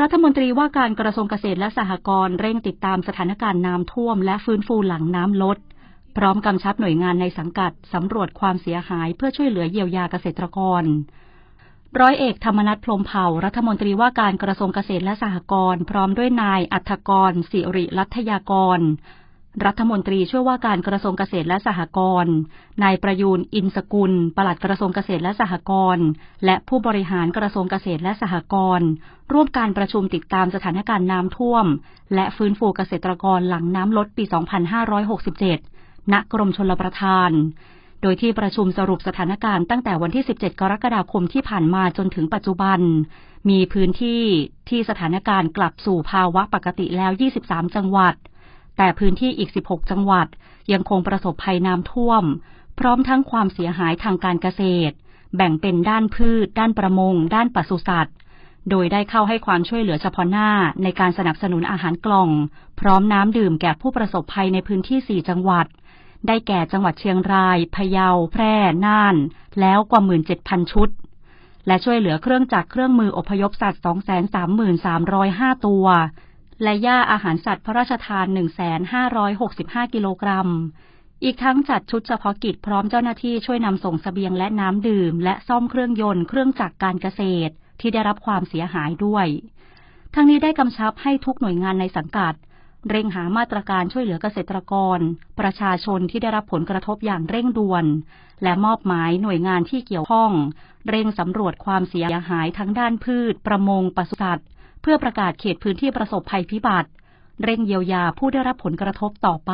รัฐมนตรีว่าการกระทรวงเกษตรและสหกรณ์เร่งติดตามสถานการณ์น้ำท่วม และฟื้นฟูหลังน้ำลด พร้อมกำชับหน่วยงานในสังกัดสำรวจความเสียหายเพื่อช่วยเหลือเยียวยาเกษตรกร ร้อยเอกธรรมนัฐพรมเผ่า รัฐมนตรีว่าการกระทรวงเกษตรและสหกรณ์พร้อมด้วยนายอัธกร สิริรัตยากร รัฐมนตรีช่วยว่าการกระทรวงเกษตรและสหกรณ์ นายประยูนอินสกุล ปลัดกระทรวงเกษตรและสหกรณ์ และผู้บริหารกระทรวงเกษตรและสหกรณ์ ร่วมการประชุมติดตามสถานการณ์น้ำท่วม และฟื้นฟูเกษตรกรหลังน้ำลดปี 2567 ณ กรมชลประทาน โดยที่ประชุมสรุปสถานการณ์ตั้งแต่วันที่ 17 กรกฎาคมที่ผ่านมาจนถึงปัจจุบัน มีพื้นที่ที่สถานการณ์กลับสู่ภาวะปกติแล้ว 23 จังหวัด แต่พื้นที่อีก 16 จังหวัดยังคงประสบภัยน้ำท่วม พร้อมทั้งความเสียหายทางการเกษตร แบ่งเป็นด้านพืช ด้านประมง ด้านปศุสัตว์ โดยได้เข้าให้ความช่วยเหลือเฉพาะหน้าในการสนับสนุนอาหารกล่อง พร้อมน้ำดื่มแก่ผู้ประสบภัยในพื้นที่ 4 จังหวัด ได้แก่จังหวัดเชียงราย พะเยา แพร่ น่าน แล้วกว่า 17,000 ชุดและช่วยเหลือเครื่องจักรเครื่องมืออพยพสัตว์ 233,305 ตัว และย่าอาหารสัตว์พระราชทาน 1,565 กิโลกรัม อีกทั้งจัดชุดเฉพาะกิจพร้อมเจ้าหน้าที่ช่วยนำส่งสเสบียงและน้ำดื่ม และซ่อมเครื่องยนต์เครื่องจักรการเกษตรที่ได้รับความเสียหายด้วย ทั้งนี้ได้กำชับให้ทุกหน่วยงานในสังกัด เร่งหามาตรการช่วยเหลือเกษตรกร ประชาชนที่ได้รับผลกระทบอย่างเร่งด่วน และมอบหมายหน่วยงานที่เกี่ยวข้อง เร่งสำรวจความเสียหายทั้งด้านพืช ประมงปศุสัตว์ พื่อประกาศเขตพื้นที่ประสบภัยพิบัติ เร่งเยียวยาผู้ได้รับผลกระทบต่อไป